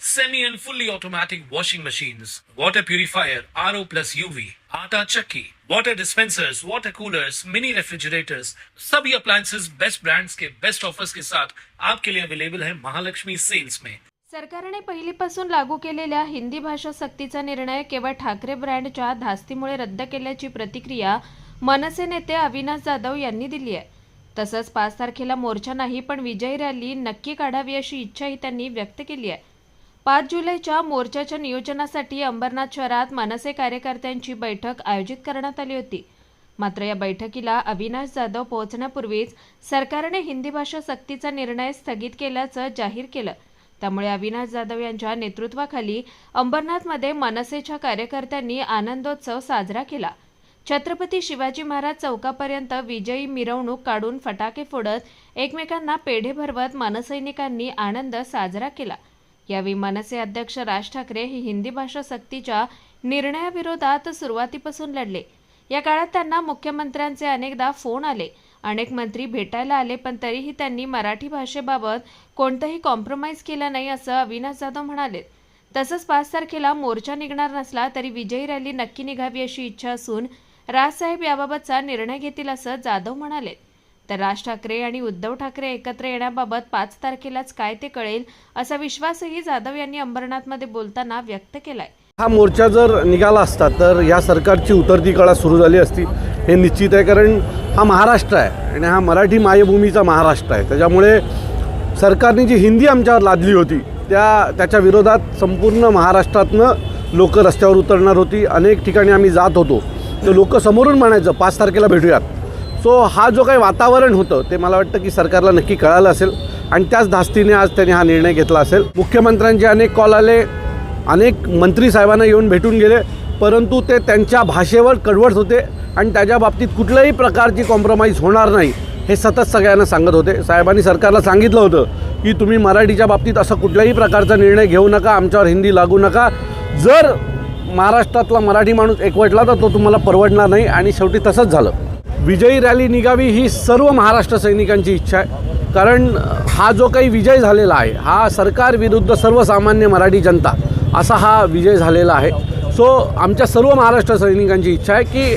semi and fully automatic washing machines, water purifier, RO plus UV, आटा चक्की, water dispensers, water coolers, mini refrigerators, सभी appliances best brands के best offers के साथ आपके लिए अवेलेबल है महालक्ष्मी सेल्स में सरकारने पहिलीपासून लागू केलेल्या हिंदी भाषा सक्तीचा निर्णय केवळ ठाकरे ब्रँडच्या धास्तीमुळे रद्द केल्याची प्रतिक्रिया मनसे नेते अविनाश जाधव यांनी दिली आहे. तसंच पाच तारखेला मोर्चा नाही पण विजयी रॅली नक्की काढावी अशी इच्छाही त्यांनी व्यक्त केली आहे. पाच जुलैच्या मोर्चाच्या नियोजनासाठी अंबरनाथ शहरात मनसे कार्यकर्त्यांची बैठक आयोजित करण्यात आली होती. मात्र या बैठकीला अविनाश जाधव पोहोचण्यापूर्वीच सरकारने हिंदी भाषा सक्तीचा निर्णय स्थगित केल्याचं जाहीर केलं. त्यामुळे अविनाश जाधव यांच्या नेतृत्वाखाली अंबरनाथमध्ये मनसेच्या कार्यकर्त्यांनी आनंदोत्सव साजरा केला. छत्रपती शिवाजी महाराज चौकापर्यंत विजयी मिरवणूक काढून फटाके फोडत एकमेकांना पेढे भरवत मनसैनिकांनी आनंद साजरा केला. यावेळी मनसे अध्यक्ष राज ठाकरे हे हिंदी भाषा सक्तीच्या निर्णयाविरोधात सुरुवातीपासून लढले. या काळात त्यांना मुख्यमंत्र्यांचे अनेकदा फोन आले. अनेक मंत्री भेटायला आले पण तरीही त्यांनी मराठी भाषेबाबत कोणतंही कॉम्प्रोमाइज केलं नाही असं अविनाश जाधव म्हणाले. तसंच पाच तारखेला मोर्चा निघणार नसला तरी विजयी रॅली नक्की निघावी अशी इच्छा असून राजसाहेब याबाबतचा निर्णय घेतील असं जाधव म्हणाले. तर राज ठाकरे आणि उद्धव ठाकरे एकत्र येण्याबाबत पाच तारखेलाच काय ते कळेल असा विश्वासही जाधव यांनी अंबरनाथमध्ये बोलताना व्यक्त केलाय. हा मोर्चा जर निघाला असता तर या सरकारची उतरती कळा सुरू झाली असती. हे निश्चित आहे कारण हा महाराष्ट्र आहे आणि हा मराठी मायभूमीचा महाराष्ट्र आहे. त्याच्यामुळे सरकारने जी हिंदी आमच्यावर लादली होती त्या त्याच्या विरोधात संपूर्ण महाराष्ट्रातनं लोक रस्त्यावर उतरणार होती. अनेक ठिकाणी आम्ही जात होतो. तर लोक समोरून म्हणायचं पाच तारखेला भेटूयात. सो हा जो काही वातावरण होतं ते मला वाटतं की सरकारला नक्की कळालं असेल आणि त्याच धास्तीने आज त्यांनी हा निर्णय घेतला असेल. मुख्यमंत्र्यांचे अनेक कॉल आले अनेक मंत्री साहेबांना येऊन भेटून गेले परंतु ते त्यांच्या भाषेवर कडवट होते आणि त्याच्या बाबतीत कुठल्याही प्रकारची कॉम्प्रोमाइज होणार नाही हे सतत सगळ्यांना सांगत होते. साहेबांनी सरकारला सांगितलं होतं की तुम्ही मराठीच्या बाबतीत असं कुठल्याही प्रकारचा निर्णय घेऊ नका आमच्यावर हिंदी लागू नका. जर महाराष्ट्रातला मराठी माणूस एकवटला तर तो तुम्हाला परवडणार नाही आणि शेवटी तसंच झालं. विजयी रॅली निघावी ही सर्व महाराष्ट्र सैनिकांची इच्छा आहे. कारण हा जो काही विजय झालेला आहे हा सरकार विरुद्ध सर्वसामान्य मराठी जनता असा हा विजय झालेला आहे. सो आमच्या सर्व महाराष्ट्र सैनिकांची इच्छा आहे की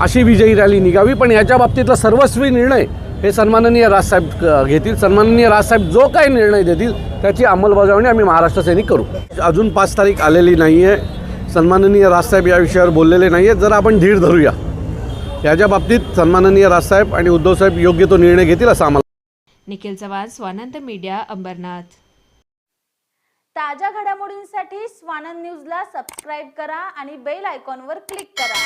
अशी विजयी रॅली निघावी पण याच्या बाबतीतला सर्वस्वी निर्णय हे सन्माननीय राजसाहेब घेतील. सन्माननीय राजसाहेब जो काही निर्णय देतील त्याची अंमलबजावणी आम्ही महाराष्ट्र सैनिक करू. अजून पाच तारीख आलेली नाही आहे सन्माननीय राजसाहेब या विषयावर बोललेले नाही आहेत जर आपण धीर धरूया. याच्या बाबतीत सन्माननीय राजसाहेब आणि उद्धवसाहेब योग्य तो निर्णय घेतील असं आम्हाला निखिल चव्हाण स्वानंद मीडिया अंबरनाथ. ताज्या घडामोडींसाठी स्वानंद न्यूजला सबस्क्राईब करा आणि बेल आयकॉनवर क्लिक करा.